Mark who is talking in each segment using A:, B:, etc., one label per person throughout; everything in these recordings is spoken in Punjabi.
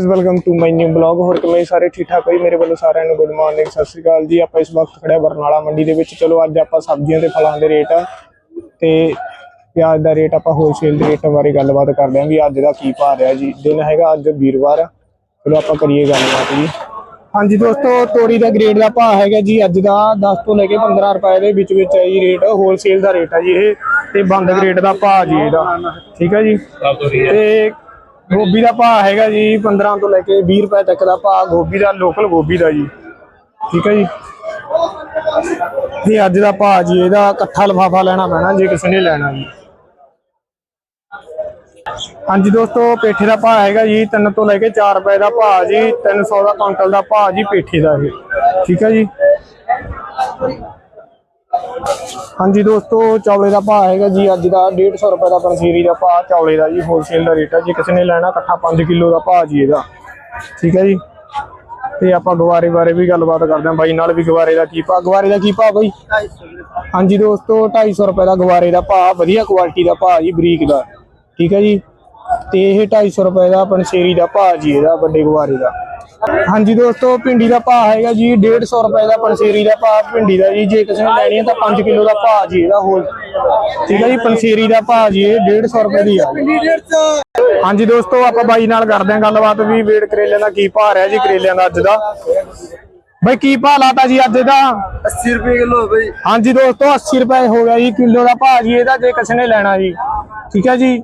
A: Guys welcome to my new blog ਹੋਰ ਕਿਵੇਂ ਸਾਰੇ? ਠੀਕ ਠਾਕ ਹੋਈ ਮੇਰੇ ਵੱਲੋਂ ਸਾਰਿਆਂ ਨੂੰ ਗੁੱਡ ਮਾਰਨਿੰਗ ਸਤਿ ਸ਼੍ਰੀ ਅਕਾਲ ਜੀ। ਆਪਾਂ ਇਸ ਵਕਤ ਖੜੇ ਹਾਂ ਬਰਨਾਲਾ ਮੰਡੀ ਦੇ ਵਿੱਚ। ਚਲੋ ਅੱਜ ਆਪਾਂ ਸਬਜ਼ੀਆਂ ਤੇ ਫਲਾਂ ਦੇ ਰੇਟ ਤੇ ਪਿਆਜ਼ ਦਾ ਰੇਟ ਆਪਾਂ ਹੋਲਸੇਲ ਦੇ ਰੇਟ ਬਾਰੇ ਗੱਲਬਾਤ ਕਰਦੇ ਹਾਂ ਵੀ ਅੱਜ ਦਾ ਕੀ ਭਾਅ ਰਿਹਾ ਜੀ। ਦਿਨ ਹੈਗਾ ਅੱਜ ਵੀਰਵਾਰ। ਚਲੋ ਆਪਾਂ ਕਰੀਏ ਗੱਲਬਾਤ ਜੀ। ਹਾਂਜੀ ਦੋਸਤੋ ਤੋਰੀ ਦਾ ਗ੍ਰੇਡ ਦਾ ਭਾਅ ਹੈਗਾ ਜੀ ਅੱਜ ਦਾ 10 ਤੋਂ ਲੈ ਕੇ 15 ਰੁਪਏ ਦੇ ਵਿੱਚ ਵਿੱਚ ਹੈ ਜੀ ਰੇਟ। ਹੋਲਸੇਲ ਦਾ ਰੇਟ ਹੈ ਜੀ ਇਹ ਤੇ ਬੰਦ ਗ੍ਰੇਡ ਦਾ ਭਾਅ ਜੀ ਇਹਦਾ। ਠੀਕ ਹੈ ਜੀ? ਤੇ ਗੋਭੀ ਦਾ ਭਾਅ ਹੈਗਾ ਜੀ 15 ਤੋਂ ਲੈ ਕੇ 20 ਰੁਪਏ ਤੱਕ ਦਾ ਭਾਅ, ਗੋਭੀ ਦਾ ਲੋਕਲ ਗੋਭੀ ਦਾ ਜੀ। ਠੀਕ ਹੈ ਜੀ? ਇਹ ਅੱਜ ਦਾ ਭਾਅ ਜੀ, ਇਹਦਾ ਇਕੱਠਾ ਲਫਾਫਾ ਲੈਣਾ ਪੈਣਾ ਜੇ ਕਿਸੇ ਨੇ ਲੈਣਾ ਜੀ। ਹਾਂਜੀ ਦੋਸਤੋ, ਪੇਠੇ ਦਾ ਭਾਅ ਹੈਗਾ ਜੀ 3 ਤੋਂ ਲੈ ਕੇ 4 ਰੁਪਏ ਦਾ ਭਾਅ ਜੀ 300 ਦਾ ਕੁਇੰਟਲ ਦਾ ਭਾਅ ਜੀ ਪੇਠੇ ਦਾ ਇਹ। ਠੀਕ ਹੈ ਜੀ? ਹਾਂਜੀ ਦੋਸਤੋ, ਚੌਲੇ ਦਾ ਭਾਅ ਹੈਗਾ ਜੀ, ਅੱਜ ਦਾ 150 ਰੁਪਏ ਦਾ ਪੰਸੀਰੀ ਦਾ ਭਾਅ, ਚੌਲੇ ਦਾ ਜੀ ਹੋਲਸੇਲ ਦਾ ਰੇਟ ਹੈ ਜੇ ਕਿਸੇ ਨੇ ਲੈਣਾ, ਇਕੱਠਾ 5 ਕਿਲੋ ਦਾ ਭਾਅ ਜੀ ਇਹਦਾ। ਠੀਕ ਹੈ ਜੀ? ਤੇ ਆਪਾਂ ਗਵਾਰੇ ਬਾਰੇ ਵੀ ਗੱਲਬਾਤ ਕਰਦੇ ਹਾਂ। ਬਾਈ, ਨਾਲ ਵੀ ਗਵਾਰੇ ਦਾ ਕੀ ਭਾਅ? ਗਵਾਰੇ ਦਾ ਕੀ ਭਾਅ ਬਾਈ? ਹਾਂਜੀ ਦੋਸਤੋ 250 ਰੁਪਏ ਦਾ ਗਵਾਰੇ ਦਾ ਭਾਅ, ਵਧੀਆ ਕੁਆਲਿਟੀ ਦਾ ਭਾਅ ਜੀ, ਬਰੀਕ ਦਾ। ਠੀਕ ਹੈ ਜੀ? ਤੇ ਇਹ 250 ਰੁਪਏ ਦਾ ਪੰਸੇਰੀ ਦਾ ਭਾਅ ਜੀ ਇਹਦਾ, ਵੱਡੇ ਗਵਾਰੇ ਦਾ। ਹਾਂਜੀ ਦੋਸਤੋ ਭਿੰਡੀ ਦਾ ਭਾਅ ਹੈਗਾ ਜੀ 150 ਰੁਪਏ ਦਾ ਪੰਸੇਰੀ ਦਾ ਭਾਅ ਭਿੰਡੀ ਦਾ ਜੀ। ਜੇ ਕਿਸੇ ਨੇ ਲੈਣੀ ਹੈ ਤਾਂ 5 ਕਿਲੋ ਦਾ ਭਾਅ ਜੀ ਇਹਦਾ ਹੋਰ। ਠੀਕ ਹੈ ਜੀ ਪੰਸੇਰੀ ਦਾ ਭਾਅ ਜੀ ਇਹ 150 ਰੁਪਏ ਦੀ ਆ। ਹਾਂਜੀ ਦੋਸਤੋ ਆਪਾਂ ਬਾਈ ਨਾਲ ਕਰਦੇ ਹਾਂ ਗੱਲਬਾਤ ਵੀ। ਵੇੜ ਕਰੇਲਿਆਂ ਦਾ ਕੀ ਭਾਅ ਰਿਹਾ ਜੀ ਕਰੇਲਿਆਂ ਦਾ ਅੱਜ ਦਾ? ਬਈ ਕੀ ਭਾਅ ਲਾਤਾ ਜੀ ਅੱਜ ਦਾ?
B: 80 ਰੁਪਏ ਕਿਲੋ ਬਈ।
A: ਹਾਂਜੀ ਦੋਸਤੋ 80 ਰੁਪਏ ਹੋ ਗਿਆ ਜੀ ਕਿਲੋ ਦਾ ਭਾਅ ਜੀ ਇਹਦਾ ਜੇ ਕਿਸੇ ਨੇ ਲੈਣਾ ਜੀ। ਠੀਕ ਹੈ ਜੀ।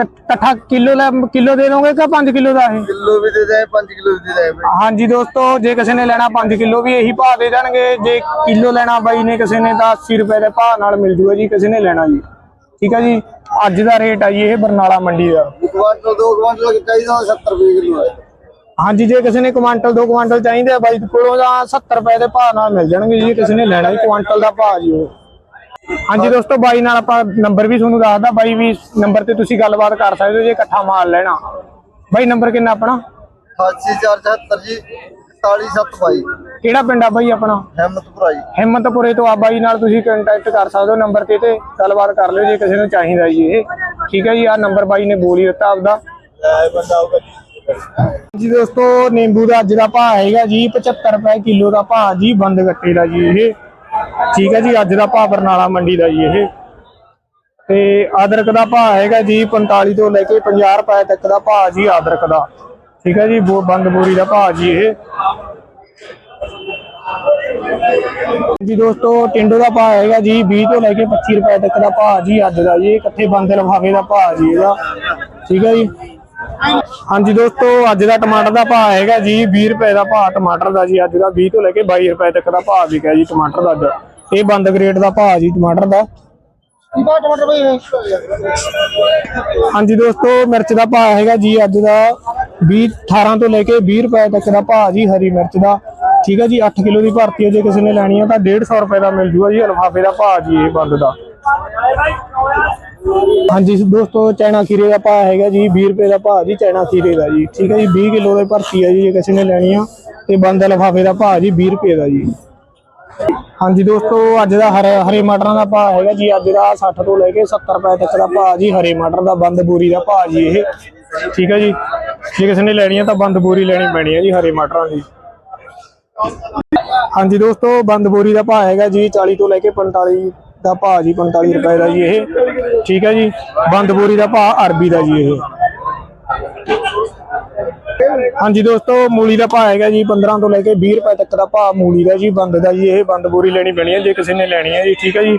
A: ਇਕੱਠਾ ਕਿਲੋ ਲੈ ਕਿਲੋ ਦੇ ਦੋਗੇ ਕਿ 5 ਕਿਲੋ ਦਾ ਇਹ?
B: ਕਿਲੋ ਵੀ ਦੇ ਦੇ 5 ਕਿਲੋ ਵੀ ਦੇ ਦੇ
A: ਹਾਂਜੀ ਦੋਸਤੋ ਜੇ ਕਿਸੇ ਨੇ ਲੈਣਾ 5 ਕਿਲੋ ਵੀ ਇਹੀ ਭਾਅ ਦੇ ਦੇਣਗੇ। ਜੇ ਕਿਲੋ ਲੈਣਾ ਬਾਈ ਨੇ ਕਿਸੇ ਨੇ ਤਾਂ 80 ਰੁਪਏ ਦੇ ਭਾਅ ਨਾਲ ਮਿਲ ਜੂਗਾ ਜੀ ਕਿਸੇ ਨੇ ਲੈਣਾ ਜੀ। ਠੀਕ ਹੈ ਜੀ? ਅੱਜ ਦਾ ਰੇਟ ਆ ਜੀ ਇਹ ਬਰਨਾਲਾ ਮੰਡੀ ਦਾ।
B: ਕੁਆਂਟਲ ਦੋ ਕੁਆਂਟਲ ਚਾਹੀਦਾ 70 ਰੁਪਏ ਕਿਲੋ ਹੈ
A: ਹਾਂਜੀ ਜੇ ਕਿਸੇ ਨੇ ਕੁਆਂਟਲ ਦੋ ਕੁਆਂਟਲ ਚਾਹੀਦੇ ਆ ਬਾਈ ਕੋਲੋਂ ਤਾਂ 70 ਰੁਪਏ ਦੇ ਭਾਅ ਨਾਲ ਮਿਲ ਜਾਣਗੇ ਜੀ ਕਿਸੇ ਨੇ ਲੈਣਾ ਜੀ ਕੁਆਂਟਲ ਦਾ ਭਾਅ ਜੀ ਉਹ। ਹਾਂਜੀ ਦੋਸਤੋ ਬਾਈ ਨਾਲ ਆਪਾਂ ਨੰਬਰ ਵੀ ਤੁਹਾਨੂੰ ਦੱਸਦਾ ਬਾਈ ਵੀ ਨੰਬਰ ਤੇ ਤੁਸੀਂ ਗੱਲਬਾਤ ਕਰ ਸਕਦੇ ਹੋ ਜੇ ਇਕੱਠਾ ਮਾਲ ਲੈਣਾ। ਬਾਈ ਨੰਬਰ ਕਿੰਨਾ ਆਪਣਾ?
B: 8474 ਜੀ 41722
A: ਕਿਹੜਾ ਪਿੰਡ ਆ ਬਾਈ ਆਪਣਾ?
B: ਹਿੰਮਤਪੁਰਾ ਜੀ।
A: ਹਿੰਮਤਪੁਰੇ ਤੋਂ ਆ ਬਾਈ ਨਾਲ ਤੁਸੀਂ ਕੰਟੈਕਟ ਕਰ ਸਕਦੇ ਹੋ ਨੰਬਰ ਤੇ ਤੇ ਗੱਲਬਾਤ ਕਰ ਲਿਓ ਜੇ ਕਿਸੇ ਨੂੰ ਚਾਹੀਦਾ ਜੀ ਇਹ। ਠੀਕ ਹੈ ਜੀ ਆ ਨੰਬਰ ਬਾਈ ਨੇ ਬੋਲ ਹੀ ਦਿੱਤਾ ਆਪਦਾ।
B: ਬੰਦਾ ਆਊਗਾ
A: ਜੀ। ਦੋਸਤੋ ਨਿੰਬੂ ਦਾ ਅੱਜ ਦਾ ਭਾਅ ਹੈਗਾ ਜੀ 75 ਰੁਪਏ ਕਿਲੋ ਦਾ ਭਾਅ ਜੀ ਬੰਦ ਗੱਟੇ ਦਾ ਜੀ ਇਹ। ਠੀਕ ਹੈ ਜੀ, ਅੱਜ ਦਾ ਭਾਅ ਬਰਨਾਲਾ ਮੰਡੀ ਦਾ ਜੀ ਇਹ। ਤੇ ਅਦਰਕ ਦਾ ਭਾਅ ਹੈਗਾ ਜੀ 45 ਤੋਂ ਲੈ ਕੇ 50 ਰੁਪਏ ਤੱਕ ਦਾ ਭਾਅ ਜੀ ਅਦਰਕ ਦਾ। ਠੀਕ ਹੈ ਜੀ ਬੰਦ ਬੋਰੀ ਦਾ ਭਾਅ ਜੀ ਇਹ। ਜੀ ਦੋਸਤੋ, ਟਿੰਡੋ ਦਾ ਭਾਅ ਹੈਗਾ ਜੀ 20 ਤੋਂ ਲੈ ਕੇ 25 ਰੁਪਏ ਤੱਕ ਦਾ ਭਾਅ ਜੀ ਅੱਜ ਦਾ ਜੀ। ਇਕੱਠੇ ਬੰਦ ਲਫਾਫੇ ਦਾ ਭਾਅ ਜੀ ਇਹਦਾ। ਠੀਕ ਹੈ ਜੀ। ਹਾਂਜੀ ਦੋਸਤੋ ਅੱਜ ਦਾ ਟਮਾਟਰ ਦਾ ਭਾਅ ਹੈਗਾ ਜੀ 20 ਰੁਪਏ ਦਾ ਭਾਅ ਟਮਾਟਰ ਦਾ ਜੀ ਅੱਜ ਦਾ 20 ਤੋਂ ਲੈ ਕੇ 22 ਰੁਪਏ ਤੱਕ ਦਾ ਭਾਅ ਵਿਕਿਆ ਜੀ ਟਮਾਟਰ ਦਾ ਅੱਜ। ਇਹ ਬੰਦ ਗ੍ਰੇਡ ਦਾ ਭਾਅ ਜੀ ਟਮਾਟਰ ਦਾ। ਹਾਂਜੀ ਦੋਸਤੋ ਮਿਰਚ ਦਾ ਭਾਅ ਹੈਗਾ ਜੀ ਅੱਜ ਦਾ 20 18 ਤੋਂ ਲੈ ਕੇ 20 ਰੁਪਏ ਤੱਕ ਦਾ ਭਾਅ ਜੀ ਹਰੀ ਮਿਰਚ ਦਾ। ਠੀਕ ਹੈ ਜੀ 8 ਕਿਲੋ ਦੀ ਭਰਤੀ ਹੈ ਜੇ ਕਿਸੇ ਨੇ ਲੈਣੀ ਹੈ ਤਾਂ 150 ਰੁਪਏ ਦਾ ਮਿਲ ਜੂਗਾ ਜੀ ਲਫਾਫੇ ਦਾ ਭਾਅ ਜੀ ਇਹ ਬੰਦ ਦਾ। ਹਾਂਜੀ ਦੋਸਤੋ ਚੈਨਾ ਖੀਰੇ ਦਾ ਭਾਅ ਹੈਗਾ ਜੀ 20 ਰੁਪਏ ਦਾ ਭਾਅ ਜੀ, ਚੈਨਾ ਖੀਰੇ ਦਾ ਜੀ। ਠੀਕ ਹੈ ਜੀ 20 ਕਿਲੋ ਦੀ ਭਰਤੀ ਹੈ ਜੀ, ਜੇ ਕਿਸੇ ਨੇ ਲੈਣੀ ਆ। ਤੇ ਬੰਦ ਲਫਾਫੇ ਦਾ ਭਾਅ ਜੀ 20 ਰੁਪਏ ਦਾ ਜੀ। ਹਾਂਜੀ ਦੋਸਤੋ, ਅੱਜ ਦਾ ਹਰੇ ਹਰੇ ਮਟਰਾਂ ਦਾ ਭਾਅ ਹੈਗਾ ਜੀ, ਅੱਜ ਦਾ 60 ਤੋਂ ਲੈ ਕੇ 70 ਰੁਪਏ ਤੱਕ ਦਾ ਭਾਅ ਜੀ, ਹਰੇ ਮਟਰ ਦਾ ਬੰਦ ਬੋਰੀ ਦਾ ਭਾਅ ਜੀ ਇਹ। ਠੀਕ ਹੈ ਜੀ, ਜੇ ਕਿਸੇ ਨੇ ਲੈਣੀ ਹੈ ਤਾਂ ਬੰਦ ਬੋਰੀ ਲੈਣੀ ਪੈਣੀ ਹੈ ਜੀ, ਹਰੇ ਮਟਰਾਂ ਦੀ। ਹਾਂਜੀ ਦੋਸਤੋ, ਬੰਦ ਬੋਰੀ ਦਾ ਭਾਅ ਹੈਗਾ ਜੀ 40 ਤੋਂ ਲੈ ਕੇ 45 ਦਾ ਭਾਅ ਜੀ 45 ਰੁਪਏ ਦਾ ਜੀ ਇਹ। ਠੀਕ ਹੈ ਜੀ ਬੰਦ ਬੋਰੀ ਦਾ ਭਾਅ ਅਰਬੀ ਦਾ ਜੀ ਇਹ। ਹਾਂਜੀ ਦੋਸਤੋ, ਮੂਲੀ ਦਾ ਭਾਅ ਹੈਗਾ ਜੀ 15 ਤੋਂ ਲੈ ਕੇ 20 ਰੁਪਏ ਤੱਕ ਦਾ ਭਾਅ ਮੂਲੀ ਦਾ ਜੀ, ਬੰਦ ਦਾ ਜੀ ਇਹ ਬੰਦ ਬੋਰੀ ਲੈਣੀ ਪੈਣੀ ਹੈ, ਜੇ ਕਿਸੇ ਨੇ ਲੈਣੀ ਹੈ ਜੀ, ਠੀਕ ਹੈ ਜੀ।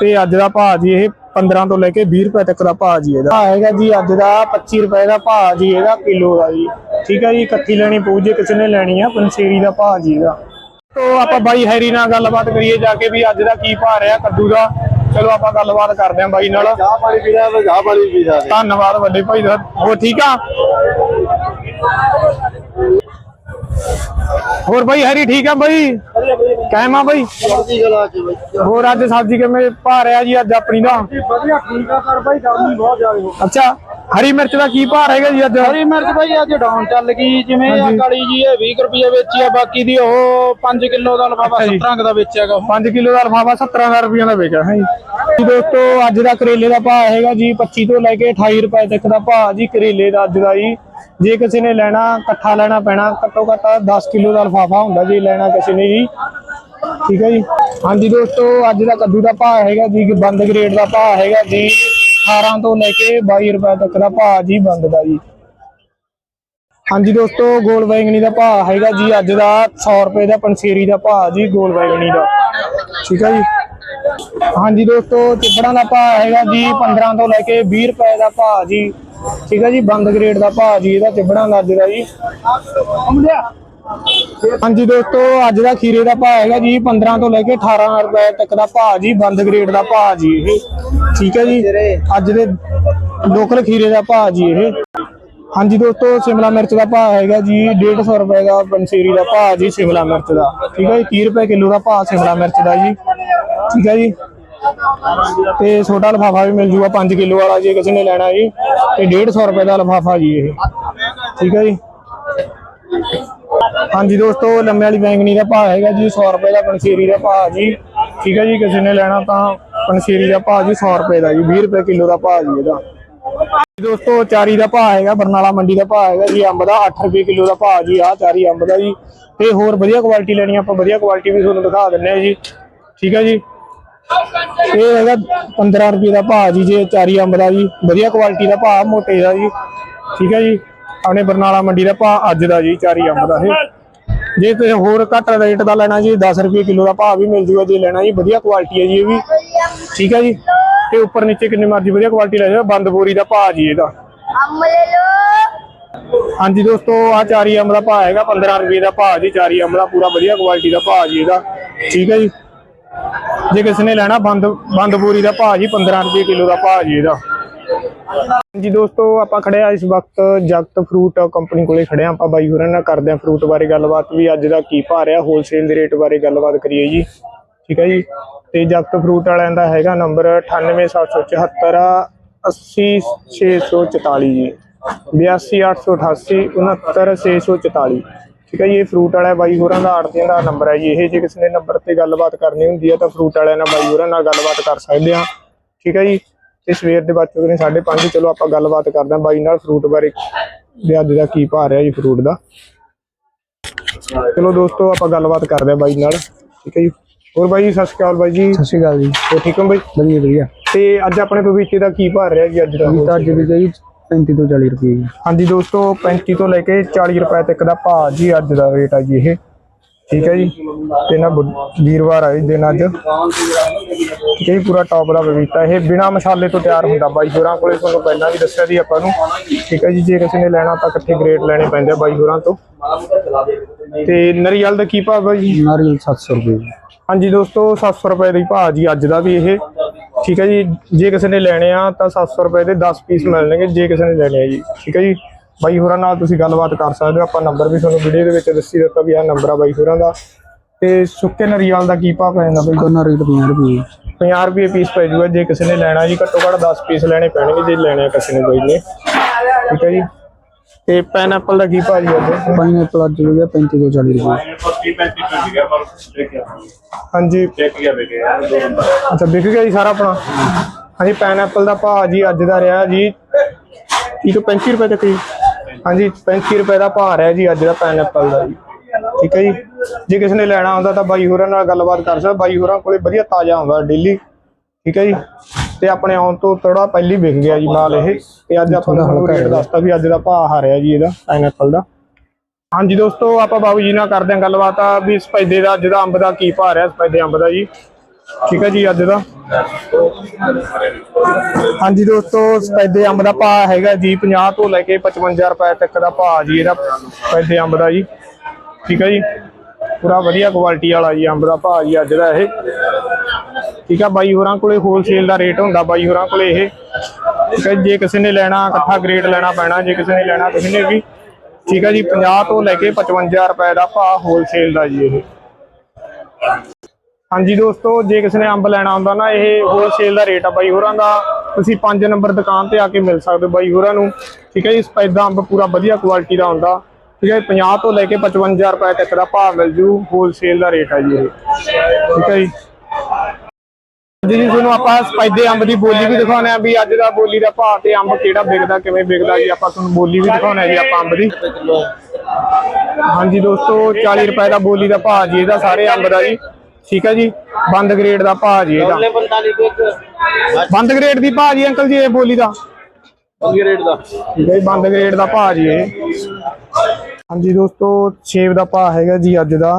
A: ਤੇ ਅੱਜ ਦਾ ਭਾਅ ਜੀ ਇਹ 15 ਤੋਂ ਲੈ ਕੇ 20 ਰੁਪਏ ਤੱਕ ਦਾ ਭਾਅ ਜੀ ਇਹਦਾ। ਭਾਅ ਹੈਗਾ ਜੀ, ਅੱਜ ਦਾ 25 ਰੁਪਏ ਦਾ ਭਾਅ ਜੀ ਇਹਦਾ, ਕਿਲੋ ਦਾ ਜੀ। ਠੀਕ ਹੈ ਜੀ, ਇਕੱਠੀ ਲੈਣੀ ਪਊ, ਜੇ ਕਿਸੇ ਨੇ ਲੈਣੀ ਆ ਪੰਸੇਰੀ ਦਾ ਭਾਅ ਜੀ ਇਹਦਾ। ਤੋ ਆਪਾਂ ਬਾਈ ਹੈਰੀ ਨਾਲ ਗੱਲਬਾਤ ਕਰੀਏ ਜਾ ਕੇ ਵੀ ਅੱਜ ਦਾ ਕੀ ਭਾਅ ਰਿਹਾ ਕੱਦੂ ਦਾ। ਚਲੋ ਆਪਾਂ ਗੱਲਬਾਤ ਕਰਦੇ ਹਾਂ ਬਾਈ ਨਾਲ।
B: ਚਾਹ ਪਾਣੀ ਪੀਦਾ ਬਈ ਚਾਹ ਪਾਣੀ ਪੀ ਸਕਦੇ
A: ਧੰਨਵਾਦ ਵੱਡੇ ਭਾਈ ਦਾ। ਹੋਰ ਠੀਕ ਆ? ਹੋਰ ਬਾਈ ਹਰੀ ਠੀਕ ਆ ਬਾਈ? ਕਾਇਮ ਆ ਬਾਈ? ਹੋਰ ਅੱਜ ਸਬਜ਼ੀ ਕਿਵੇਂ ਭਾ ਰਿਹਾ ਜੀ ਅੱਜ ਆਪਣੀ ਦਾ?
B: ਵਧੀਆ ਠੀਕ ਆ ਕਰ ਬਾਈ ਗਰਮੀ ਬਹੁਤ ਜ਼ਿਆਦਾ ਹੋ
A: ਅੱਛਾ। ਹਰੀ ਮਿਰਚ ਦਾ ਕੀ ਭਾਅ ਰਹੇਗਾ ਜੀ ਅੱਜ?
B: ਹਰੀ ਮਿਰਚ ਬਾਈ ਅੱਜ ਡਾਊਨ ਚੱਲ ਗਈ ਜਿਵੇਂ ਆ
A: ਹਾਂਜੀ।
B: ਕਾਲੀ ਜੀ ਇਹ 20 ਰੁਪਏ ਵੇਚੀ ਆ ਬਾਕੀ ਦੀ ਉਹ 5 ਕਿਲੋ ਦਾ ਲਫਾਫਾ
A: ਅੱਛਾ ਜੀ।
B: 17 ਕੁ ਦਾ ਵੇਚਿਆਗਾ
A: 5 ਕਿਲੋ ਦਾ ਲਫਾਫਾ 17000 ਰੁਪਏ ਦਾ ਵੇਚਿਆ ਹੈ ਜੀ ਜੀ ਦੋਸਤੋ ਅੱਜ ਦਾ ਕਰੇਲੇ ਦਾ ਭਾਅ ਹੈਗਾ ਜੀ 25 ਤੋਂ ਲੈ ਕੇ 28 ਰੁਪਏ ਤੱਕ ਦਾ ਭਾਅ ਜੀ ਕਰੇਲੇ ਦਾ ਅੱਜ ਦਾ ਜੀ। ਜੇ ਕਿਸੇ ਨੇ ਲੈਣਾ ਇਕੱਠਾ ਲੈਣਾ ਪੈਣਾ ਘੱਟੋ ਘੱਟ 10 ਕਿਲੋ ਦਾ ਲਫਾਫਾ ਹੁੰਦਾ ਜੀ ਲੈਣਾ ਕਿਸੇ ਨੇ ਜੀ। ਠੀਕ ਹੈ ਜੀ? ਹਾਂਜੀ ਦੋਸਤੋ ਅੱਜ ਦਾ ਕੱਦੂ ਦਾ ਭਾਅ ਹੈਗਾ ਜੀ ਬੰਦ ਗ੍ਰੇਡ ਦਾ ਭਾਅ ਹੈਗਾ ਜੀ। 18 ਤੋਂ ਲੈ ਕੇ 22 ਰੁਪਏ ਤੱਕ ਦਾ ਭਾਅ ਜੀ ਬੰਦ ਜੀ। ਹਾਂਜੀ ਦੋਸਤੋ, ਗੋਲ ਬੈਂਗਣੀ ਦਾ ਭਾਅ ਹੈਗਾ ਜੀ ਅੱਜ ਦਾ 100 ਰੁਪਏ ਦਾ ਪੰਸੇਰੀ ਦਾ ਭਾਅ ਜੀ, ਗੋਲ ਬੈਂਗਣੀ ਦਾ। ਠੀਕ ਹੈ ਜੀ? ਹਾਂਜੀ ਦੋਸਤੋ, ਚਿੱਬੜਾਂ ਦਾ ਭਾਅ ਹੈਗਾ ਜੀ 15 ਤੋਂ ਲੈ ਕੇ 20 ਰੁਪਏ ਦਾ ਭਾਅ ਜੀ। ਠੀਕ ਹੈ ਜੀ, ਬੰਦ ਗ੍ਰੇਡ ਦਾ ਭਾਅ ਜੀ, ਇਹਦਾ ਚਿੱਬੜਾਂ ਦਾ ਅੱਜ ਦਾ ਜੀ। ਹਾਂਜੀ ਦੋਸਤੋ, ਅੱਜ ਦਾ ਖੀਰੇ ਦਾ ਭਾਅ ਹੈਗਾ ਜੀ 15 ਤੋਂ ਲੈ ਕੇ 18 ਰੁਪਏ ਤੱਕ ਦਾ ਭਾਅ ਜੀ, ਬੰਦ ਗ੍ਰੇਡ ਦਾ ਭਾਅ ਜੀ ਇਹ। ਠੀਕ ਹੈ ਜੀ? ਅੱਜ ਦੇ ਲੋਕਲ ਖੀਰੇ ਦਾ ਭਾਅ ਜੀ ਇਹ। ਹਾਂਜੀ ਦੋਸਤੋ, ਸ਼ਿਮਲਾ ਮਿਰਚ ਦਾ ਭਾਅ ਹੈਗਾ ਜੀ 150 ਰੁਪਏ ਦਾ ਬੰਸੀਰੀ ਦਾ ਭਾਅ ਜੀ, ਸ਼ਿਮਲਾ ਮਿਰਚ ਦਾ। ਠੀਕ ਹੈ ਜੀ? 30 ਰੁਪਏ ਕਿਲੋ ਦਾ ਭਾਅ ਸ਼ਿਮਲਾ ਮਿਰਚ ਦਾ ਜੀ। ਠੀਕ ਹੈ ਜੀ? ਤੇ ਛੋਟਾ ਲਫਾਫਾ ਵੀ ਮਿਲ ਜੂਗਾ 5 ਕਿਲੋ ਵਾਲਾ ਜੇ ਕਿਸੇ ਨੇ ਲੈਣਾ ਜੀ, ਤੇ 150 ਰੁਪਏ ਦਾ ਲਫਾਫਾ ਜੀ ਇਹ। ਠੀਕ ਹੈ ਜੀ? ਹਾਂਜੀ ਦੋਸਤੋ, ਲੰਮੇ ਵਾਲੀ ਬੈਂਗਣੀ ਦਾ ਭਾਅ ਹੈਗਾ ਜੀ 100 ਰੁਪਏ ਦਾ ਪੰਸ਼ੀਰੀ ਦਾ ਭਾਅ ਜੀ। ਠੀਕ ਹੈ ਜੀ, ਕਿਸੇ ਨੇ ਲੈਣਾ ਤਾਂ ਪੰਸ਼ੀਰੀ ਦਾ ਭਾਅ ਜੀ 100 ਰੁਪਏ ਦਾ ਜੀ 20 ਰੁਪਏ ਕਿਲੋ ਦਾ ਭਾਅ ਜੀ ਇਹਦਾ। ਦੋਸਤੋ, ਚਾਰੀ ਦਾ ਭਾਅ ਹੈਗਾ, ਬਰਨਾਲਾ ਮੰਡੀ ਦਾ ਭਾਅ ਹੈਗਾ ਜੀ, ਅੰਬ ਦਾ 8 ਰੁਪਏ ਕਿਲੋ ਦਾ ਭਾਅ ਜੀ, ਆਹ ਚਾਰੀ ਅੰਬ ਦਾ ਜੀ। ਤੇ ਹੋਰ ਵਧੀਆ ਕੁਆਲਿਟੀ ਲੈਣੀ, ਆਪਾਂ ਵਧੀਆ ਕੁਆਲਿਟੀ ਵੀ ਤੁਹਾਨੂੰ ਦਿਖਾ ਦਿੰਨੇ ਆ ਜੀ। ਠੀਕ ਹੈ ਜੀ। ਇਹ ਹੈਗਾ 15 ਰੁਪਏ ਦਾ ਭਾਅ ਜੀ, ਜੇ ਚਾਰੀ ਅੰਬ ਦਾ ਜੀ, ਵਧੀਆ ਕੁਆਲਿਟੀ ਦਾ ਭਾਅ, ਮੋਟੇ ਦਾ ਜੀ। ਠੀਕ ਹੈ ਜੀ। ਆਪਣੇ ਬਰਨਾਲਾ ਮੰਡੀ ਦਾ ਭਾਅ ਅੱਜ ਦਾ ਜੀ ਚਾਰੀ ਅੰਬ ਦਾ ਇਹ। ਜੇ ਤੁਸੀਂ ਹੋਰ ਘੱਟ ਰੇਟ ਦਾ ਲੈਣਾ ਜੀ 10 ਰੁਪਏ ਕਿਲੋ ਦਾ ਭਾਅ ਵੀ ਮਿਲ ਜੂਗਾ ਜੇ ਲੈਣਾ ਜੀ ਵਧੀਆ ਕੁਆਲਿਟੀ ਹੈ ਜੀ ਇਹ ਵੀ। ਠੀਕ ਹੈ ਜੀ? ਤੇ ਉੱਪਰ ਨੀਚੇ ਕਿੰਨੀ ਮਰਜ਼ੀ ਵਧੀਆ ਕੁਆਲਿਟੀ ਲੈ ਜਾਓ ਬੰਦ ਬੋਰੀ ਦਾ ਭਾਅ ਜੀ ਇਹਦਾ।
C: ਅੰਬ ਲੈ ਲੋ
A: ਹਾਂਜੀ ਦੋਸਤੋ ਆ ਚਾਰੀ ਅੰਬ ਦਾ ਭਾਅ ਹੈਗਾ 15 ਰੁਪਏ ਦਾ ਭਾਅ ਜੀ ਚਾਰੀ ਅੰਬ ਦਾ ਪੂਰਾ ਵਧੀਆ ਕੁਆਲਿਟੀ ਦਾ ਭਾਅ ਜੀ ਇਹਦਾ। ਠੀਕ ਹੈ ਜੀ? ਜੇ ਕਿਸੇ ਨੇ ਲੈਣਾ ਬੰਦ ਬੰਦ ਬੋਰੀ ਦਾ ਭਾਅ ਜੀ 15 ਰੁਪਏ ਕਿਲੋ ਦਾ ਭਾਅ ਜੀ ਇਹਦਾ। ਜੀ ਦੋਸਤੋ, ਆਪਾਂ ਖੜੇ ਆ ਇਸ ਵਕਤ ਜਗਤ ਫਰੂਟ ਕੰਪਨੀ ਕੋਲੇ ਖੜੇ ਆ ਆਪਾਂ ਬਾਈ ਹੋਰਾਂ ਨਾਲ ਕਰਦੇ ਆ ਫਰੂਟ ਬਾਰੇ ਗੱਲਬਾਤ ਵੀ। ਅੱਜ ਦਾ ਕੀ ਭਾਅ ਰਿਹਾ? ਹੋਲਸੇਲ ਦੇ ਰੇਟ ਬਾਰੇ ਗੱਲਬਾਤ ਕਰੀਏ ਜੀ। ਠੀਕ ਹੈ ਜੀ? ਤੇ ਜਗਤ ਫਰੂਟ ਵਾਲਿਆਂ ਦਾ ਹੈਗਾ ਨੰਬਰ 98774 80644 ਜੀ। 82888 69644 ਠੀਕ ਹੈ ਜੀ, ਇਹ ਫਰੂਟ ਵਾਲਾ ਬਾਈ ਹੋਰਾਂ ਦਾ ਆੜਤੀਆਂ ਦਾ ਨੰਬਰ ਹੈ ਜੀ। ਇਹ ਜੇ ਕਿਸੇ ਨੇ ਨੰਬਰ ਤੇ ਗੱਲਬਾਤ ਕਰਨੀ ਹੁੰਦੀ ਹੈ ਤਾਂ ਫਰੂਟ ਵਾਲਿਆਂ ਨਾਲ ਬਾਈ ਹੋਰਾਂ ਨਾਲ ਗੱਲਬਾਤ ਕਰ ਸਕਦੇ ਆ ਠੀਕ ਹੈ ਜੀ? ਤੇ ਸਵੇਰ ਦੇ ਬੱਚੇ ਨੇ 5:30 ਚਲੋ ਆਪਾਂ ਗੱਲਬਾਤ ਕਰਦੇ ਹਾਂ ਬਾਈ ਨਾਲ ਫਰੂਟ ਬਾਰੇ ਵੀ ਅੱਜ ਦਾ ਕੀ ਭਾਅ ਰਿਹਾ ਜੀ ਫਰੂਟ ਦਾ। ਚਲੋ ਦੋਸਤੋ ਆਪਾਂ ਗੱਲਬਾਤ ਕਰਦੇ ਹਾਂ ਬਾਈ ਨਾਲ ਠੀਕ ਹੈ ਜੀ। ਹੋਰ ਬਾਈ ਜੀ, ਸਤਿ ਸ਼੍ਰੀ ਅਕਾਲ ਬਾਈ ਜੀ।
D: ਸਤਿ ਸ਼੍ਰੀ ਅਕਾਲ ਜੀ।
A: ਹੋ ਠੀਕ ਹੋ ਬਾਈ?
D: ਵਧੀਆ ਵਧੀਆ।
A: ਤੇ ਅੱਜ ਆਪਣੇ ਪਪੀਤੇ ਦਾ ਕੀ ਭਾਅ ਰਿਹਾ ਜੀ ਅੱਜ ਦਾ?
D: ਇਹ ਤਾਂ ਅੱਜ ਵੀ ਜੀ 35 ਤੋਂ 40 ਰੁਪਏ। ਜੀ
A: ਹਾਂਜੀ ਦੋਸਤੋ 35 ਤੋਂ ਲੈ ਕੇ 40 ਰੁਪਏ ਤੱਕ ਦਾ ਭਾਅ ਜੀ ਅੱਜ ਦਾ ਰੇਟ ਆ ਜੀ ਇਹ। ਠੀਕ ਹੈ ਜੀ। ਤੇ ਨਾ ਵੀਰਵਾਰ ਆ ਜੀ ਦਿਨ ਅੱਜ। ਠੀਕ ਹੈ ਜੀ ਪੂਰਾ ਟੌਪ ਦਾ ਪਪੀਤਾ ਇਹ ਬਿਨਾ ਮਸਾਲੇ ਤੋਂ ਤਿਆਰ ਹੁੰਦਾ ਬਾਈ ਹੋਰਾਂ ਕੋਲੇ। ਤੁਹਾਨੂੰ ਪਹਿਲਾਂ ਵੀ ਦੱਸਿਆ ਸੀ ਆਪਾਂ ਨੂੰ। ਠੀਕ ਹੈ ਜੀ ਜੇ ਕਿਸੇ ਨੇ ਲੈਣਾ ਤਾਂ ਇਕੱਠੇ ਗ੍ਰੇਡ ਲੈਣੇ ਪੈਂਦੇ ਆ ਬਾਈ ਹੋਰਾਂ ਤੋਂ। ਤੇ ਨਰੀਅਲ ਦਾ ਕੀ ਭਾਅ ਬਾਈ
D: ਨਾਰੀਅਲ 700 ਰੁਪਏ
A: ਹਾਂਜੀ ਦੋਸਤੋ 700 ਰੁਪਏ ਦੀ ਭਾਅ ਜੀ ਅੱਜ ਦਾ ਵੀ ਇਹ। ਠੀਕ ਹੈ ਜੀ ਜੇ ਕਿਸੇ ਨੇ ਲੈਣੇ ਆ ਤਾਂ 700 ਰੁਪਏ ਦੇ 10 ਪੀਸ ਮਿਲਣਗੇ ਜੇ ਕਿਸੇ ਨੇ ਲੈਣੇ ਆ ਜੀ। ਠੀਕ ਹੈ ਜੀ ਬਾਈ ਹੋਰਾਂ ਨਾਲ ਤੁਸੀਂ ਗੱਲਬਾਤ ਕਰ ਸਕਦੇ ਹੋ। ਆਪਾਂ ਨੰਬਰ ਵੀ ਤੁਹਾਨੂੰ ਵੀਡੀਓ ਦੇ ਵਿੱਚ ਦੱਸੀ ਦਿੱਤਾ ਵੀ ਆਹ ਨੰਬਰ ਆ ਬਾਈ ਹੋਰਾਂ ਦਾ। ਤੇ ਸੁੱਕੇ ਨਰੀਅਲ ਦਾ ਕੀ ਭਾਅ ਪੈ ਜਾਂਦਾ ਬਾਈ?
D: ਕੋਨਾ ਰੇਟ 50 ਰੁਪਏ ਜੀ।
A: 50 ਰੁਪਏ ਪੀਸ ਪੈ ਜੂਗਾ। ਜੇ ਕਿਸੇ ਨੇ ਲੈਣਾ ਜੀ ਘੱਟੋ ਘੱਟ 10 ਪੀਸ ਲੈਣੇ ਪੈਣਗੇ ਜੇ ਲੈਣੇ ਆ ਕਿਸੇ ਨੇ ਬਾਈ ਨੇ। ਠੀਕ ਹੈ ਜੀ? ਤੇ ਪਾਈਨਐਪਲ ਦਾ ਕੀ ਭਾਅ ਜੀ ਅੱਜ?
D: ਪਾਈਨਐਪਲ ਅੱਜ ਵੀ 35 ਤੋਂ 40 ਰੁਪਏ।
A: ਹਾਂਜੀ। ਅੱਛਾ ਵਿਕ ਗਿਆ ਜੀ ਸਾਰਾ ਆਪਣਾ? ਹਾਂਜੀ ਪਾਈਨਐਪਲ ਦਾ ਭਾਅ ਜੀ ਅੱਜ ਦਾ ਰਿਹਾ ਜੀ 30 ਤੋਂ 35 ਰੁਪਏ ਤੱਕ ਜੀ। ਹਾਂਜੀ 35 ਰੁਪਏ ਦਾ ਭਾਅ ਰਿਹਾ ਜੀ ਅੱਜ ਦਾ ਪਾਈਨਐਪਲ ਦਾ ਜੀ। ਠੀਕ ਹੈ ਜੀ? ਜੇ ਕਿਸੇ ਨੇ ਲੈਣਾ ਹੁੰਦਾ ਤਾਂ ਬਾਈ ਹੋਰਾਂ ਨਾਲ ਗੱਲਬਾਤ ਕਰ ਸਕਦਾ ਬਾਈ ਹੋਰਾਂ ਕੋਲੇ ਵਧੀਆ ਤਾਜ਼ਾ ਹੁੰਦਾ ਡੇਲੀ ਠੀਕ ਹੈ ਜੀ? ਤੇ ਆਪਣੇ ਆਉਣ ਤੋਂ ਥੋੜਾ ਪਹਿਲੀ ਵਿਕ ਗਿਆ ਜੀ ਮਾਲ ਇਹ। ਤੇ ਅੱਜ ਆਪਾਂ ਨੂੰ ਤੁਹਾਨੂੰ ਰੇਟ ਦੱਸਤਾ ਵੀ ਅੱਜ ਦਾ ਭਾਅ ਹਾਰਿਆ ਜੀ ਇਹਦਾ ਪਾਈਨਐਪਲ ਦਾ। ਹਾਂਜੀ ਦੋਸਤੋ ਆਪਾਂ ਬਾਬੂ ਜੀ ਨਾਲ ਕਰਦੇ ਹਾਂ ਗੱਲਬਾਤ। ਆ ਵੀ ਸਪੈਦੇ ਦਾ ਅੱਜ ਦਾ ਅੰਬ ਦਾ ਕੀ ਭਾਅ ਰਿਹਾ ਸਪੈਦੇ ਅੰਬ ਦਾ ਜੀ। ਠੀਕ ਹੈ ਜੀ, ਅੱਜ ਦਾ। ਹਾਂਜੀ ਦੋਸਤੋ, ਸਪੈਦੇ ਅੰਬ ਦਾ ਭਾਅ ਹੈਗਾ ਜੀ 50 ਤੋਂ ਲੈ ਕੇ 55 ਰੁਪਏ ਤੱਕ ਦਾ ਭਾਅ ਜੀ ਇਹਦਾ, ਸਪੈਦੇ ਅੰਬ ਦਾ ਜੀ। ਠੀਕ ਹੈ ਜੀ, ਪੂਰਾ ਵਧੀਆ ਕੁਆਲਿਟੀ ਵਾਲਾ ਜੀ ਅੰਬ ਦਾ ਭਾਅ ਜੀ ਅੱਜ ਦਾ ਇਹ। ਠੀਕ ਆ ਬਾਈ ਹੋਰਾਂ ਕੋਲੇ ਹੋਲਸੇਲ ਦਾ ਰੇਟ ਹੁੰਦਾ, ਬਾਈ ਹੋਰਾਂ ਕੋਲੇ ਇਹ। ਠੀਕ ਹੈ, ਜੇ ਕਿਸੇ ਨੇ ਲੈਣਾ, ਇਕੱਠਾ ਗ੍ਰੇਡ ਲੈਣਾ ਪੈਣਾ, ਜੇ ਕਿਸੇ ਨੇ ਲੈਣਾ ਕਿਸੇ ਨੇ ਵੀ। ਠੀਕ ਹੈ ਜੀ 50 ਤੋਂ ਲੈ ਕੇ 55 ਰੁਪਏ ਦਾ ਭਾਅ ਹੋਲਸੇਲ ਦਾ ਜੀ ਇਹ। ਹਾਂਜੀ ਦੋਸਤੋ, ਜੇ ਕਿਸੇ ਨੇ ਅੰਬ ਲੈਣਾ ਹੁੰਦਾ ਨਾ, ਇਹ ਹੋਲਸੇਲ ਦਾ ਰੇਟ ਆ ਬਾਈ ਹੋਰਾਂ ਦਾ। ਤੁਸੀਂ 5 ਨੰਬਰ ਦੁਕਾਨ ਤੇ ਆ ਕੇ ਮਿਲ ਸਕਦੇ ਬਾਈ ਹੋਰਾਂ ਨੂੰ। ਠੀਕ ਹੈ ਜੀ ਸਪੈਦਾ ਅੰਬ ਪੂਰਾ ਵਧੀਆ ਕੁਆਲਿਟੀ ਦਾ ਹੁੰਦਾ। ਠੀਕ ਹੈ 50 ਤੋਂ ਲੈ ਕੇ 55 ਰੁਪਏ ਤੱਕ ਦਾ ਭਾਅ ਮਿਲ ਜੂ ਹੋਲਸੇਲ ਦਾ ਰੇਟ ਆ ਜੀ ਇਹ। ਠੀਕ ਹੈ ਜੀ। ਜੀ ਜੀ, ਤੁਹਾਨੂੰ ਆਪਾਂ ਸਪੈਦੇ ਅੰਬ ਦੀ ਬੋਲੀ ਵੀ ਦਿਖਾਉਣਾ ਆ ਵੀ ਅੱਜ ਦਾ ਬੋਲੀ ਦਾ ਭਾਅ ਤੇ ਅੰਬ ਕਿਹੜਾ ਵਿਕਦਾ, ਕਿਵੇਂ ਵਿਕਦਾ ਜੀ, ਆਪਾਂ ਤੁਹਾਨੂੰ ਬੋਲੀ ਵੀ ਦਿਖਾਉਣਾ ਜੀ ਆਪਾਂ ਅੰਬ ਦੀ। ਹਾਂਜੀ ਦੋਸਤੋ 40 ਰੁਪਏ ਦਾ ਬੋਲੀ ਦਾ ਭਾਅ ਜੀ, ਇਹਦਾ ਸਾਰੇ ਅੰਬ ਦਾ ਜੀ। ਠੀਕ ਹੈ ਜੀ? ਬੰਦ ਗ੍ਰੇਡ ਦਾ ਭਾਅ ਜੀ ਇਹਦਾ।
B: 45
A: ਬੰਦ ਗ੍ਰੇਡ ਦੀ ਭਾਅ ਜੀ ਅੰਕਲ ਜੀ ਇਹ ਬੋਲੀ ਦਾ। ਠੀਕ ਹੈ ਬੰਦ ਗ੍ਰੇਡ ਦਾ ਭਾਅ ਜੀ ਇਹ। ਹਾਂਜੀ ਦੋਸਤੋ ਸੇਬ ਦਾ ਭਾਅ ਹੈਗਾ ਜੀ ਅੱਜ ਦਾ।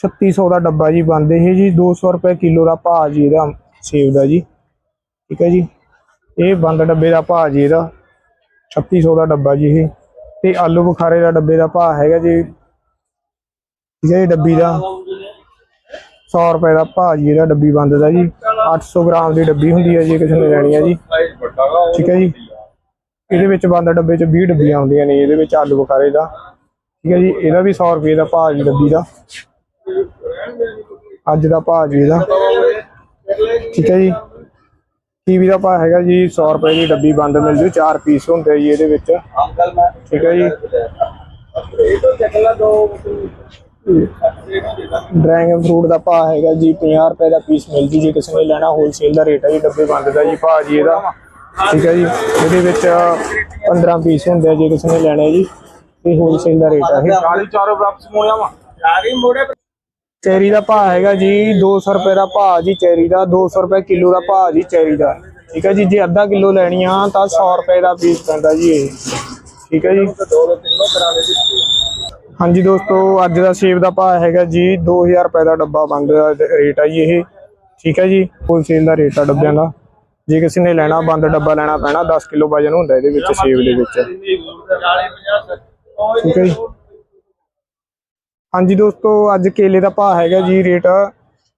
A: 3600 ਦਾ ਡੱਬਾ ਜੀ ਬੰਦ ਇਹ ਜੀ 200 ਰੁਪਏ ਕਿਲੋ ਦਾ ਭਾਅ ਜੀ ਇਹਦਾ ਸੇਬ ਦਾ ਜੀ। ਠੀਕ ਹੈ ਜੀ? ਇਹ ਬੰਦ ਡੱਬੇ ਦਾ ਭਾਅ ਜੀ ਇਹਦਾ। 3600 ਦਾ ਡੱਬਾ ਜੀ ਇਹ। ਤੇ ਆਲੂ ਬੁਖਾਰੇ ਦਾ ਡੱਬੇ ਦਾ ਭਾਅ ਹੈਗਾ ਜੀ। ਠੀਕ ਹੈ ਜੀ ਡੱਬੀ ਦਾ। 100 ਰੁਪਏ ਦਾ ਭਾਅ ਜੀ, ਇਹਦਾ ਡੱਬੀ ਬੰਦ ਦਾ ਜੀ 800 ਗ੍ਰਾਮ ਦੀ ਡੱਬੀ ਹੁੰਦੀ ਹੈ ਜੀ, ਕਿਸੇ ਨੇ ਲੈਣੀ ਹੈ ਜੀ। ਠੀਕ ਹੈ ਜੀ। ਇਹਦੇ ਵਿੱਚ ਬੰਦ ਡੱਬੇ 'ਚ 20 ਡੱਬੀਆਂ ਹੁੰਦੀਆਂ ਨੇ, ਇਹਦੇ ਵਿੱਚ ਆਲੂ ਬੁਖਾਰੇ ਦਾ। ਠੀਕ ਹੈ ਜੀ, ਇਹਦਾ ਵੀ 100 ਰੁਪਏ ਦਾ ਭਾਅ ਜੀ, ਡੱਬੀ ਦਾ। ਅੱਜ ਦਾ ਭਾਅ ਜੀ ਇਹਦਾ। ਠੀਕ ਹੈ ਜੀ। ਟੀਵੀ ਦਾ ਭਾਅ ਹੈਗਾ ਜੀ 100 ਰੁਪਏ ਦੀ ਡੱਬੀ ਬੰਦ ਮਿਲ ਜੂ, ਚਾਰ ਪੀਸ ਹੁੰਦੇ ਜੀ ਇਹਦੇ ਵਿੱਚ। ਠੀਕ ਹੈ ਜੀ। ਡਰੈਗਨ ਫਰੂਟ ਦਾ ਭਾਅ ਹੈਗਾ ਜੀ 50 ਰੁਪਏ ਦਾ ਪੀਸ ਮਿਲ ਜੂ ਜੇ ਕਿਸੇ ਨੇ ਲੈਣਾ ਹੋਲਸੇਲ ਦਾ ਰੇਟ ਹੈ ਜੀ ਡੱਬੇ ਬੰਦ ਦਾ ਜੀ ਭਾਅ ਜੀ ਇਹਦਾ। ਠੀਕ ਹੈ ਜੀ ਇਹਦੇ ਵਿੱਚ 15 ਪੀਸ ਹੁੰਦੇ ਆ ਜੇ ਕਿਸੇ ਨੇ ਲੈਣੇ ਜੀ ਇਹ ਹੋਲਸੇਲ ਦਾ ਰੇਟ ਹੈ ਇਹ
B: 40 ਚਾਰੋਂ ਵਾਪਸ ਮੋੜਿਆ ਵਾ। ਯਾਰੀ ਮੋੜੇ
A: ਚੈਰੀ ਦਾ ਭਾਅ ਹੈਗਾ ਜੀ 200 ਰੁਪਏ ਦਾ ਭਾਅ ਜੀ ਚੈਰੀ ਦਾ 200 ਰੁਪਏ ਕਿਲੋ ਦਾ ਭਾਅ ਜੀ ਚੈਰੀ ਦਾ। ਠੀਕ ਹੈ ਜੀ ਜੇ ਅੱਧਾ ਕਿਲੋ ਲੈਣੀ ਆ ਤਾਂ 100 ਰੁਪਏ ਦਾ ਪੀਸ ਪੈਂਦਾ ਜੀ ਇਹ। ਠੀਕ ਹੈ ਜੀ। ਹਾਂਜੀ ਦੋਸਤੋ, ਅੱਜ ਦਾ ਸੇਬ ਦਾ ਭਾਅ ਹੈਗਾ ਜੀ 2000 ਰੁਪਏ ਦਾ ਡੱਬਾ ਬੰਦ ਦਾ ਰੇਟ ਆ ਜੀ ਇਹ। ਠੀਕ ਹੈ ਜੀ? ਹੋਲਸੇਲ ਦਾ ਰੇਟ ਆ ਡੱਬਿਆਂ ਦਾ। ਜੇ ਕਿਸੇ ਨੇ ਲੈਣਾ, ਬੰਦ ਡੱਬਾ ਲੈਣਾ ਪੈਣਾ 10 ਕਿਲੋ ਵਜਨ ਹੁੰਦਾ ਇਹਦੇ ਵਿੱਚ ਸੇਬ ਦੇ ਵਿੱਚ। ਠੀਕ ਹੈ ਜੀ? ਹਾਂਜੀ ਦੋਸਤੋ, ਅੱਜ ਕੇਲੇ ਦਾ ਭਾਅ ਹੈਗਾ ਜੀ ਰੇਟ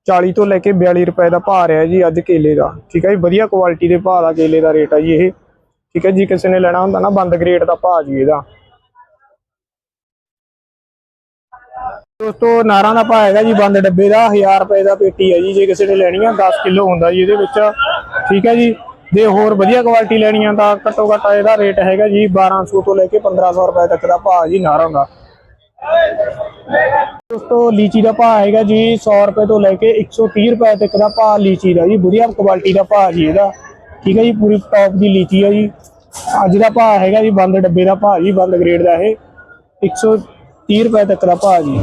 A: 40 ਤੋਂ ਲੈ ਕੇ 42 ਰੁਪਏ ਦਾ ਭਾਅ ਰਿਹਾ ਜੀ ਅੱਜ ਕੇਲੇ ਦਾ। ਠੀਕ ਹੈ ਜੀ? ਵਧੀਆ ਕੁਆਲਿਟੀ ਦੇ ਭਾਅ ਦਾ ਕੇਲੇ ਦਾ ਰੇਟ ਆ ਜੀ ਇਹ। ਠੀਕ ਹੈ ਜੀ? ਕਿਸੇ ਨੇ ਲੈਣਾ ਹੁੰਦਾ ਨਾ, ਬੰਦ ਗ੍ਰੇਡ ਦਾ ਭਾਅ ਜੀ ਇਹਦਾ। ਦੋਸਤੋ, ਨਾਰਾਂ ਦਾ ਭਾਅ ਹੈਗਾ ਜੀ, ਬੰਦ ਡੱਬੇ ਦਾ 1000 ਰੁਪਏ ਦਾ ਪੇਟੀ ਹੈ ਜੀ, ਜੇ ਕਿਸੇ ਨੇ ਲੈਣੀ ਆ 10 ਕਿਲੋ ਹੁੰਦਾ ਜੀ ਇਹਦੇ ਵਿੱਚ। ਠੀਕ ਹੈ ਜੀ, ਜੇ ਹੋਰ ਵਧੀਆ ਕੁਆਲਿਟੀ ਲੈਣੀ ਆ ਤਾਂ ਘੱਟੋ ਘੱਟ ਇਹਦਾ ਰੇਟ ਹੈਗਾ ਜੀ 1200 ਤੋਂ ਲੈ ਕੇ 1500 ਰੁਪਏ ਤੱਕ ਦਾ ਭਾਅ ਜੀ ਨਾਰਾਂ ਦਾ। ਦੋਸਤੋ, ਲੀਚੀ ਦਾ ਭਾਅ ਹੈਗਾ ਜੀ 100 ਰੁਪਏ ਤੋਂ ਲੈ ਕੇ 130 ਰੁਪਏ ਤੱਕ ਦਾ ਭਾਅ ਲੀਚੀ ਦਾ ਜੀ, ਵਧੀਆ ਕੁਆਲਿਟੀ ਦਾ ਭਾਅ ਜੀ ਇਹਦਾ। ਠੀਕ ਹੈ ਜੀ, ਪੂਰੀ ਟੌਪ ਦੀ ਲੀਚੀ ਹੈ ਜੀ। ਅੱਜ ਦਾ ਭਾਅ ਹੈਗਾ ਜੀ, ਬੰਦ ਡੱਬੇ ਦਾ ਭਾਅ ਜੀ, ਬੰਦ ਗ੍ਰੇਡ ਦਾ ਇਹ। 30 ਰੁਪਏ ਤੱਕ ਦਾ ਭਾਅ ਜੀ।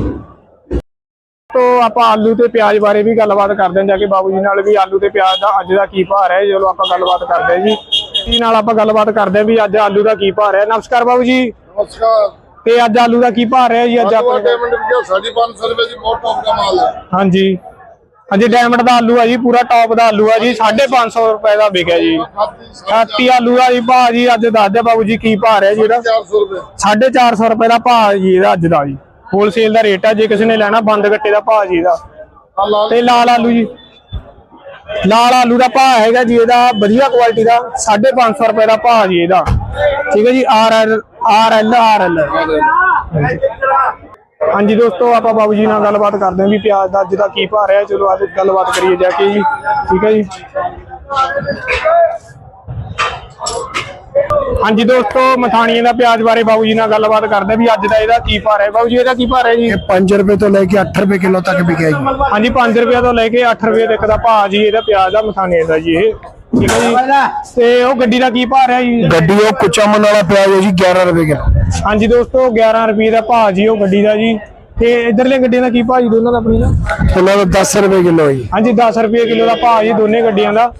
A: ਤੋ ਆਪਾਂ ਆਲੂ ਤੇ ਪਿਆਜ਼ ਬਾਰੇ ਵੀ ਗੱਲਬਾਤ ਕਰਦੇ ਹਾਂ ਜਾ ਕੇ ਬਾਬੂ ਜੀ ਨਾਲ ਵੀ ਆਲੂ ਤੇ ਪਿਆਜ਼ ਦਾ ਅੱਜ ਦਾ ਕੀ ਭਾਅ ਹੈ ਚਲੋ ਆਪਾਂ ਗੱਲਬਾਤ ਕਰਦੇ ਹਾਂ ਜੀ। ਜੀ ਨਾਲ ਆਪਾਂ ਗੱਲਬਾਤ ਕਰਦੇ ਹਾਂ ਵੀ ਅੱਜ ਆਲੂ ਦਾ ਕੀ ਭਾਅ ਹੈ ਨਮਸਕਾਰ ਬਾਬੂ ਜੀ।
E: ਨਮਸਕਾਰ।
A: ਤੇ ਅੱਜ ਆਲੂ ਦਾ ਕੀ ਭਾਅ ਹੈ ਜੀ ਅੱਜ
E: ਆਪਾਂ ਪੇਮੈਂਟ ਜੀ ਬਹੁਤ ਟੌਪ ਦਾ ਮਾਲ ਹੈ।
A: ਹਾਂਜੀ। ਹਾਂਜੀ ਡਾਇਮੰਡ ਦਾ ਆਲੂ ਆ ਜੀ ਪੂਰਾ ਟੌਪ ਦਾ ਆਲੂ ਆ ਜੀ 550 ਰੁਪਏ ਦਾ ਵਿਕਿਆ ਜੀ। ਛਾਤੀ ਆਲੂ ਦਾ ਜੀ ਭਾਅ ਅੱਜ ਦੱਸ ਦੇ ਬਾਬੂ ਜੀ ਕੀ ਭਾਅ ਰਿਹਾ ਜੀ ਇਹਦਾ।
E: 400 ਰੁਪਏ।
A: 450 ਰੁਪਏ ਦਾ ਭਾਅ ਜੀ ਇਹਦਾ ਅੱਜ ਦਾ ਜੀ। ਹੋਲਸੇਲ ਦਾ ਰੇਟ ਆ ਜੇ ਕਿਸੇ ਨੇ ਲੈਣਾ ਬੰਦ ਗੱਟੇ ਦਾ ਭਾਅ ਜੀ
E: ਦਾ
A: ਤੇ ਲਾਲ ਆਲੂ ਜੀ। ਲਾਲ ਆਲੂ ਦਾ ਭਾਅ ਹੈਗਾ ਜੀ ਇਹਦਾ ਵਧੀਆ ਕੁਆਲਿਟੀ ਦਾ 550 ਰੁਪਏ ਦਾ ਭਾਅ ਜੀ ਇਹਦਾ। ਠੀਕ ਹੈ ਜੀ R R R L R L. ਹਾਂਜੀ ਦੋਸਤੋ ਆਪਾਂ ਬਾਬੂ ਜੀ ਨਾਲ ਗੱਲਬਾਤ ਕਰਦੇ ਹਾਂ ਵੀ ਪਿਆਜ਼ ਦਾ ਅੱਜ ਦਾ ਕੀ ਭਾਅ ਰਿਹਾ। ਚਲੋ ਅੱਜ ਗੱਲਬਾਤ ਕਰੀਏ ਜਾ ਕੇ ਜੀ। ਠੀਕ ਹੈ ਜੀ? ਹਾਂਜੀ ਦੋਸਤੋ ਮਥਾਣੀਆਂ ਦਾ ਪਿਆਜ਼ ਬਾਰੇ ਬਾਬੂ ਜੀ ਨਾਲ ਗੱਲਬਾਤ ਕਰਦੇ ਵੀ ਅੱਜ ਦਾ ਇਹਦਾ ਕੀ ਭਾਅ ਹੈ ਬਾਬੂ ਜੀ ਇਹਦਾ ਕੀ ਭਾਅ ਹੈ ਜੀ?
F: 5 ਰੁਪਏ ਤੋਂ ਲੈ ਕੇ 8 ਰੁਪਏ ਕਿਲੋ ਤੱਕ ਵਿਕਿਆ ਜੀ।
A: ਹਾਂਜੀ 5 ਰੁਪਏ ਤੋਂ ਲੈ ਕੇ 8 ਰੁਪਏ ਤੱਕ ਦਾ ਭਾਅ ਜੀ ਇਹਦਾ ਪਿਆਜ਼ ਦਾ ਮਥਾਣੇ ਦਾ ਜੀ ਇਹ। ਠੀਕ ਹੈ ਜੀ? ਤੇ ਉਹ ਗੱਡੀ ਦਾ ਕੀ ਭਾਅ ਰਿਹਾ ਜੀ?
F: ਗੱਡੀ ਉਹ ਕੁਚਾ ਮਨ ਵਾਲਾ ਪਿਆ ਹੈ ਜੀ 11 ਰੁਪਏ ਕਿਲੋ।
A: ਹਾਂਜੀ ਦੋਸਤੋ 11 ਰੁਪਏ ਦਾ ਭਾਅ ਜੀ ਉਹ ਗੱਡੀ ਦਾ ਜੀ। ਤੇ ਇਧਰਲੇ ਗੱਡੀਆਂ ਦਾ ਕੀ ਭਾਅ ਜੀ ਦੋਨਾਂ ਦਾ ਆਪਣੀ ਦਾ?
F: ਉਹਨਾਂ ਦਾ 10 ਰੁਪਏ ਕਿਲੋ ਜੀ।
A: ਹਾਂਜੀ 10 ਰੁਪਏ ਕਿਲੋ ਦਾ ਭਾਅ ਜੀ ਦੋਨੇ ਗੱਡੀਆਂ ਦਾ।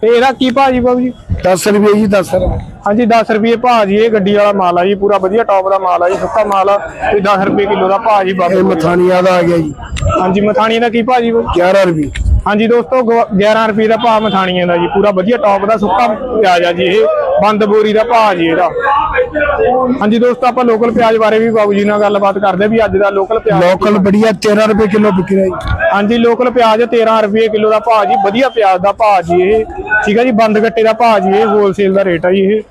A: ਤੇ ਇਹਦਾ ਕੀ ਭਾਅ ਜੀ ਬਾਬੂ ਜੀ?
F: 10 ਰੁਪਏ ਜੀ 10 ਰੁਪਏ।
A: ਹਾਂਜੀ 10 ਰੁਪਏ ਭਾਅ ਜੀ ਇਹ ਗੱਡੀ ਵਾਲਾ ਮਾਲ ਆ ਜੀ ਪੂਰਾ ਵਧੀਆ ਟੌਪ ਦਾ ਮਾਲ ਆ ਜੀ ਸੁੱਕਾ ਮਾਲ ਆ। ਤੇ 10 ਰੁਪਏ ਕਿਲੋ ਦਾ ਭਾਅ ਜੀ
F: ਇਹ
A: ਬਾਬੂ
F: ਮਥਾਨੀਆਂ ਦਾ ਆ ਗਿਆ ਜੀ।
A: ਹਾਂਜੀ ਮਥਾਣੀ ਦਾ ਕੀ ਭਾਅ ਜੀ ਬਾਬੂ
F: 11 ਰੁਪਏ।
A: ਹਾਂਜੀ ਦੋਸਤੋ ਗੋ- 11 ਰੁਪਏ ਦਾ ਭਾਅ ਮਥਾਣੀਆਂ ਦਾ ਜੀ ਪੂਰਾ ਵਧੀਆ ਟੌਪ ਦਾ ਸੁੱਕਾ ਪਿਆਜ਼ ਆ ਜੀ ਇਹ ਬੰਦ ਬੋਰੀ ਦਾ ਭਾਅ ਜੀ ਇਹਦਾ। ਹਾਂਜੀ ਦੋਸਤੋ ਆਪਾਂ ਲੋਕਲ ਪਿਆਜ਼ ਬਾਰੇ ਵੀ ਬਾਬੂ ਜੀ ਨਾਲ ਗੱਲਬਾਤ ਕਰਦੇ ਵੀ ਅੱਜ ਦਾ ਲੋਕਲ ਪਿਆਜ਼
F: ਲੋਕਲ ਬੜੀਆ 13 ਰੁਪਏ ਕਿਲੋ ਵਿਕ ਰਿਹਾ ਜੀ।
A: ਹਾਂਜੀ ਲੋਕਲ ਪਿਆਜ਼ 13 ਰੁਪਏ ਕਿਲੋ ਦਾ ਭਾਅ ਜੀ ਵਧੀਆ ਪਿਆਜ਼ ਦਾ ਭਾਅ ਜੀ ਇਹ। ਠੀਕ ਹੈ ਜੀ ਬੰਦ ਗੱਟੇ ਦਾ ਭਾਅ ਜੀ ਇਹ ਹੋਲਸੇਲ ਦਾ ਰੇਟ ਆ ਜੀ ਇਹ।